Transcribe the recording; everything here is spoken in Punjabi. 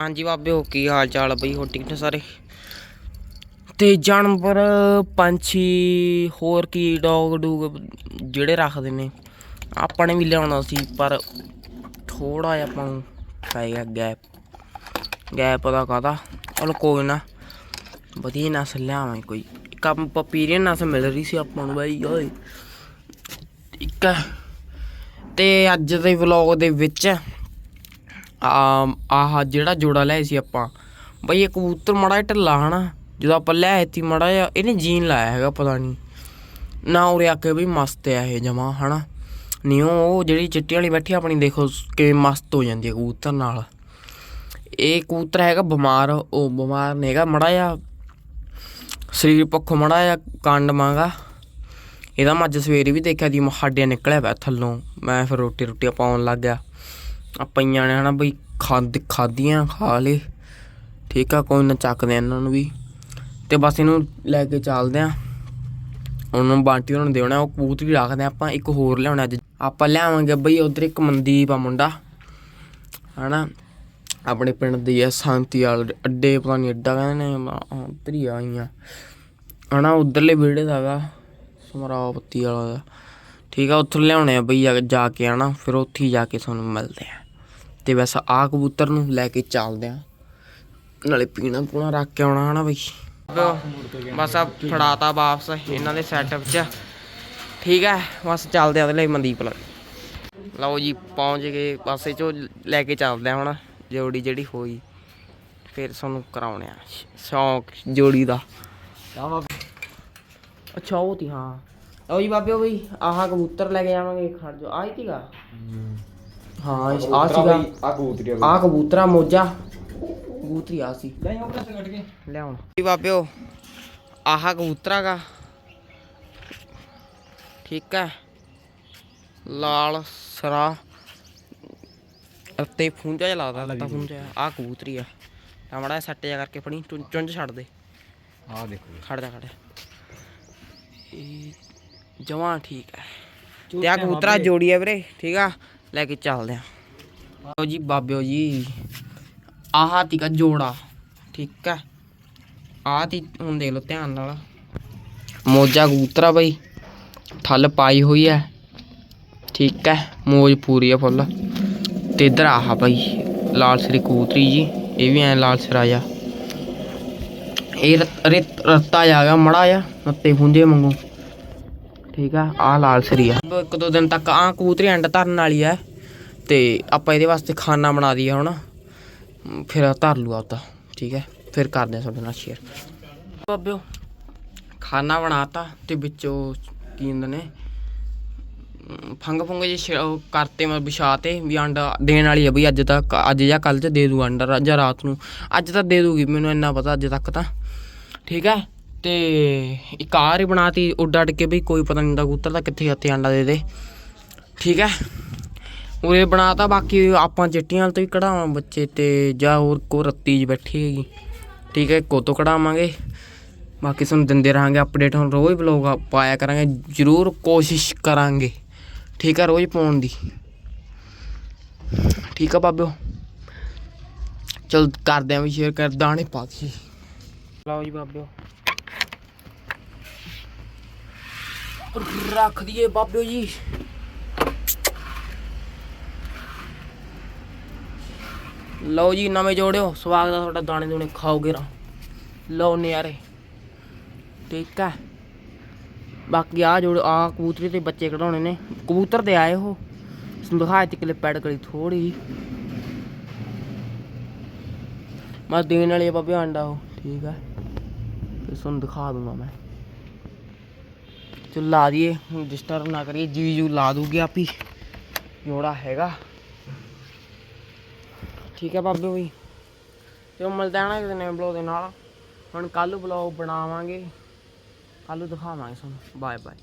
ਹਾਂਜੀ ਬਾਬੇ ਬਾਬਿਓ ਕੀ ਹਾਲ ਚਾਲ ਬਈ? ਹੋ ਠੀਕ ਨੇ ਸਾਰੇ? ਤੇ ਜਾਨਵਰ, ਪੰਛੀ, ਹੋਰ ਕੀ ਡੌਗ ਡੂਗ ਜਿਹੜੇ ਰੱਖਦੇ ਨੇ, ਆਪਾਂ ਨੇ ਵੀ ਲਿਆਉਣਾ ਸੀ, ਪਰ ਥੋੜਾ ਜਿਹਾ ਆਪਾਂ ਨੂੰ ਪੈ ਗਿਆ ਗੈਪ। ਗੈਪ ਦਾ ਕਾਦਾ ਚਲੋ ਕੋਈ ਨਾ, ਵਧੀਆ ਨਸਲ ਲਿਆਵਾਂ ਕੋਈ। ਕੰਮ ਪਪੀਰੀਅਨ ਨਸਲ ਮਿਲ ਰਹੀ ਸੀ ਆਪਾਂ ਨੂੰ ਬਾਈ, ਓਏ। ਇੱਕ ਹੈ। ਤੇ ਅੱਜ ਦੇ ਵਲੌਗ ਦੇ ਵਿੱਚ ਆਹ ਜਿਹੜਾ ਜੋੜਾ ਲਿਆ ਸੀ ਆਪਾਂ। ਬਈ ਇਹ ਕਬੂਤਰ ਮੜਾ ਜਿਹਾ ਢਿੱਲਾ ਹਨਾ। ਜਦੋਂ ਆਪਾਂ ਲਿਆਏ ਤੀ ਮੜਾ ਜਿਹਾ, ਇਹਨੇ ਜੀਨ ਲਾਇਆ ਹੈਗਾ, ਪਤਾ ਨਹੀਂ ਨਾ ਉਰੇ ਆ ਕੇ ਬਈ ਮਸਤ ਆ ਇਹ ਜਮਾ, ਹਨਾ। ਨਹੀਂ ਉਹ ਜਿਹੜੀ ਚਿੱਟੀ ਵਾਲੀ ਬੈਠੀ ਆਪਣੀ ਦੇਖੋ ਕਿਵੇਂ ਮਸਤ ਹੋ ਜਾਂਦੀ ਹੈ ਕਬੂਤਰ ਨਾਲ। ਇਹ ਕਬੂਤਰ ਹੈਗਾ ਬਿਮਾਰ, ਉਹ ਬਿਮਾਰ ਨਹੀਂ ਹੈਗਾ, ਮੜਾ ਜਿਹਾ ਸਰੀਰ ਪੱਖੋਂ ਮੜਾ ਜਿਹਾ ਕੰਡ ਮਾਂਗਾ ਇਹਦਾ ਮੈਂ ਅੱਜ ਸਵੇਰੇ ਵੀ ਦੇਖਿਆ ਦੀ ਹੱਡੀਆਂ ਨਿਕਲਿਆ ਪਿਆ ਥੱਲੋਂ। ਮੈਂ ਫਿਰ ਰੋਟੀ ਰੋਟੀ ਪਾਉਣ ਲੱਗ ਗਿਆ। ਆ ਪਈਆਂ ਨੇ ਹਨਾ ਬਈ, ਖਾਦ ਖਾਦੀਆਂ ਖਾ ਲੇ ਠੀਕ ਆ, ਕੋਈ ਨਾ ਚੱਕਦੇ ਆ ਇਹਨਾਂ ਨੂੰ ਵੀ। ਤੇ ਬਸ ਇਹਨੂੰ ਲੈ ਕੇ ਚੱਲਦੇ ਆ। ਉਹਨੂੰ ਬਾਂਟੀ ਉਹਨਾਂ ਨੂੰ ਦੇਣਾ ਉਹ ਕਬੂਤਰੀ ਰੱਖਦੇ ਆ ਆਪਾਂ, ਇੱਕ ਹੋਰ ਲਿਆਉਣਾ ਅੱਜ। ਆਪਾਂ ਲਿਆਵਾਂਗੇ ਬਈ, ਉਧਰ ਇੱਕ ਮਨਦੀਪ ਆ ਮੁੰਡਾ। ਹਨਾ, ਆਪਣੇ ਪਿੰਡ ਦੀ ਆ ਸ਼ਾਂਤੀ ਵਾਲ ਅੱਡੇ, ਪਤਾ ਨਹੀਂ ਅੱਡਾ ਕਹਿੰਦੇ ਨੇ ਉਧਰ ਹੀ ਆਈਆਂ। ਹਨਾ, ਉਧਰਲੇ ਵਿਹੜੇ ਦਾ ਹੈਗਾ, ਸਮਰਾਵਤੀ ਵਾਲਾ। ਦਾ ਠੀਕ ਆ, ਉੱਥੋਂ ਲਿਆਉਣੇ ਆ ਬਈ ਜਾ- ਜਾ ਕੇ ਆਣਾ ਫਿਰ ਉੱਥੇ ਹੀ ਜਾ ਕੇ ਤੁਹਾਨੂੰ ਮਿਲਦੇ ਆ। ਤੇ ਬਸ ਆ ਕਬੂਤਰ ਨੂੰ ਲੈ ਕੇ ਚੱਲਦੇ ਆ। ਨਾਲੇ ਪੀਣਾ ਪੂਣਾ ਰੱਖ ਕੇ ਆਉਣਾ ਹਨਾ ਬਈ। ਬਸ ਆ ਫੜਾਤਾ ਵਾਪਸ ਇਹਨਾਂ ਦੇ ਸੈਟਅਪ 'ਚ। ਠੀਕ ਹੈ ਬਸ ਚੱਲਦੇ ਆ ਉਹਦੇ ਲਈ ਮਨਦੀਪ ਲ ਲਓ ਜੀ, ਪਹੁੰਚ ਗਏ ਪਾਸੇ ਚੋਂ ਲੈ ਕੇ ਚੱਲਦੇ ਆ ਹੁਣ, ਜੋੜੀ ਜਿਹੜੀ ਹੋਈ। ਫਿਰ ਸਾਨੂੰ ਕਰਾਉਣੇ ਆ, ਸ਼ੌਂਕ ਜੋੜੀ ਦਾ। ਅੱਛਾ, ਉਹ ਤੀ, ਹਾਂ। ਲਓ ਜੀ ਬਾਬਿਓ ਬਈ ਆਹ ਕਬੂਤਰ ਲੈ ਕੇ ਜਾਵਾਂਗੇ ਖੜ ਜੋ ਆਹ ਹੀ ਤੀਗਾ ਹਾਂ ਆ ਸੀਗਾ। ਆ ਕਬੂਤਰੀ ਆ ਕਬੂਤਰਾ ਮੋਜਾ। ਕਬੂਤਰੀ ਆ ਸੀ। ਲੈ ਆਓ ਪ੍ਰੈਸ ਕੱਟ ਕੇ। ਲਿਆਉਣ ਜੀ ਬਾਬਿਓ ਆਹ ਕਬੂਤਰਾ ਗਾ ਠੀਕ ਹੈ। ਲਾਲ ਸਰਾ। ਅਤੇ ਫੁੰਜਾ ਜਿਹਾ ਲੱਗਦਾ ਲੱਤਾ ਫੁੰਜਾ ਆ ਕਬੂਤਰੀ ਆ। ਆ ਮੜਾ ਸੱਟ ਜਾ ਕਰਕੇ ਫੜੀ ਚੁੰਝ ਛੱਡ ਦੇ। ਆ ਦੇਖੋ। ਖੜ ਜਾ ਖੜ ਜਾ। ਇਹ ਜਵਾਂ ਠੀਕ ਹੈ। ਤੇ ਆ ਕਬੂਤਰਾ ਜੋੜੀ ਹੈ ਵੀਰੇ ਠੀਕ ਆ? ਲੈ ਕੇ ਚੱਲਦੇ ਆ ਆਓ ਜੀ ਬਾਬਿਓ ਜੀ ਆਹ ਤੀਕਾ ਜੋੜਾ ਠੀਕ ਹੈ? ਆਹ ਤੀ ਹੁਣ ਦੇਖ ਲਓ ਧਿਆਨ ਨਾਲ। ਮੋਜਾ ਕਬੂਤਰਾ ਬਈ ਠੱਲ ਪਾਈ ਹੋਈ ਹੈ ਠੀਕ ਹੈ? ਮੋਜ ਪੂਰੀ ਹੈ ਫੁੱਲ। ਤੇ ਇਧਰ ਆਹ ਬਈ ਲਾਲ ਸਰੀ ਕਬੂਤਰੀ ਜੀ ਇਹ ਵੀ ਐ ਲਾਲ ਸਿਰਾ ਜਾ ਇਹ ਰਤ- ਰਿਤ- ਰੱਤਾ ਜਾਗਾ ਮੜਾ ਜਾ ਰੱਤੇ ਹੁੰਦੇ ਮੰਗੂ ਠੀਕ ਆ ਆ ਲਾਲ ਸਰੀ ਆ। ਇੱਕ ਦੋ ਦਿਨ ਤੱਕ ਆ ਕਬੂਤਰੀ ਅੰਡ ਧਰਨ ਵਾਲੀ ਆ, ਤੇ ਆਪਾਂ ਇਹਦੇ ਵਾਸਤੇ ਖਾਣਾ ਬਣਾ ਦਈਏ ਹੁਣ। ਫਿਰ ਧਰ ਲੂ ਆਪਦਾ ਠੀਕ ਹੈ? ਫਿਰ ਕਰਦੇ ਆ ਤੁਹਾਡੇ ਨਾਲ ਸ਼ੇਅਰ ਬਾਬਿਓ ਖਾਣਾ ਬਣਾਤਾ ਤੇ ਵਿੱਚੋਂ ਕੀ ਹੁੰਦੇ ਨੇ ਫੰਗ ਫੁੰਗ ਜੇ ਕਰਤੇ ਮੈਂ ਵਿਛਾਤੇ ਵੀ ਅੰਡਾ ਦੇਣ ਵਾਲੀ ਆ ਬਈ ਅੱਜ ਤੱਕ ਅੱਜ ਜਾਂ ਕੱਲ ਚ ਦੇ ਦੂ ਅੰਡਾ ਜਾਂ ਰਾਤ ਨੂੰ। ਅੱਜ ਤਾਂ ਦੇ ਦੂਗੀ, ਮੈਨੂੰ ਇੰਨਾ ਪਤਾ ਅੱਜ ਤੱਕ ਤਾਂ। ਠੀਕ ਹੈ? ਤੇ ਇੱਕ ਆਰ ਹੀ ਬਣਾਤੀ, ਉੱਡ ਅੱਡ ਕੇ ਵੀ ਕੋਈ ਪਤਾ ਨਹੀਂ ਹੁੰਦਾ ਕਬੂਤਰ ਦਾ ਕਿੱਥੇ ਕਿੱਥੇ ਆਂਡਾ ਦੇ ਦੇ। ਠੀਕ ਹੈ? ਉਰੇ ਬਣਾਤਾ, ਬਾਕੀ ਆਪਾਂ ਚਿੱਟੀਆਂ ਤੋਂ ਹੀ ਕਢਾਵਾਂ ਬੱਚੇ ਤੇ, ਜਾਂ ਹੋਰ ਕੋ ਰੱਤੀ 'ਚ ਬੈਠੀ ਹੈਗੀ। ਠੀਕ ਹੈ ਕੋ ਤੋਂ ਕਢਾਵਾਂਗੇ। ਬਾਕੀ ਤੁਹਾਨੂੰ ਦਿੰਦੇ ਰਹਾਂਗੇ ਅਪਡੇਟ ਹੁਣ ਰੋਜ਼ ਬਲੌਗ ਪਾਇਆ ਕਰਾਂਗੇ, ਜ਼ਰੂਰ ਕੋਸ਼ਿਸ਼ ਕਰਾਂਗੇ। ਠੀਕ ਹੈ, ਰੋਜ਼ ਪਾਉਣ ਦੀ। ਠੀਕ ਆ ਬਾਬਿਓ। ਚਲ, ਕਰਦੇ ਆਂ ਵੀ ਸ਼ੇਅਰ ਕਰ ਦਾਣੇ ਪਾ ਜੀ ਲਓ ਜੀ ਬਾਬਿਓ। ਰੱਖ ਦਈਏ ਬਾਬਿਓ ਜੀ। ਲਓ ਜੀ, ਨਵੇਂ ਜੋੜਿਓ। ਸਵਾਗਤ ਆ ਤੁਹਾਡਾ ਦਾਣੇ ਦੂਣੇ ਖਾਓਗੇ ਰਾ ਲਓ ਨਿਆਰੇ। ਠੀਕ ਹੈ ਬਾਕੀ ਆ ਜੋੜ ਆ ਕਬੂਤਰੀ ਤੇ ਬੱਚੇ ਕਢਾਉਣੇ ਨੇ। ਕਬੂਤਰ ਤੇ ਆਏ ਉਹ। ਦਿਖਾਇਆ ਤੇ ਕਲਿੱਪ ਐਡ ਕਰੀ ਥੋੜੀ ਮੈਂ ਦੇਣ ਵਾਲੀ ਬਾਬੇ ਆਂਡਾ ਉਹ। ਠੀਕ ਹੈ ਫਿਰ ਤੁਹਾਨੂੰ ਦਿਖਾ ਦੂੰਗਾ ਮੈਂ। ਚਲ ਲਾ ਦਈਏ ਡਿਸਟਰਬ ਨਾ ਕਰੀਏ ਜੀ ਜੂ ਲਾ ਦੂਗੇ ਆਪ। ਹੀ ਜੋੜਾ ਹੈਗਾ। ਠੀਕ ਹੈ ਬਾਬੇ ਵੀ ਤੇ ਉਹ ਮਿਲਦਾ ਨਾ ਕਿਸੇ ਨਵੇਂ ਬਲੌਗ ਦੇ ਨਾਲ। ਹੁਣ ਕੱਲ ਬਲੌਗ ਬਣਾਵਾਂਗੇ। ਕੱਲ ਦਿਖਾਵਾਂਗੇ ਤੁਹਾਨੂੰ। Bye bye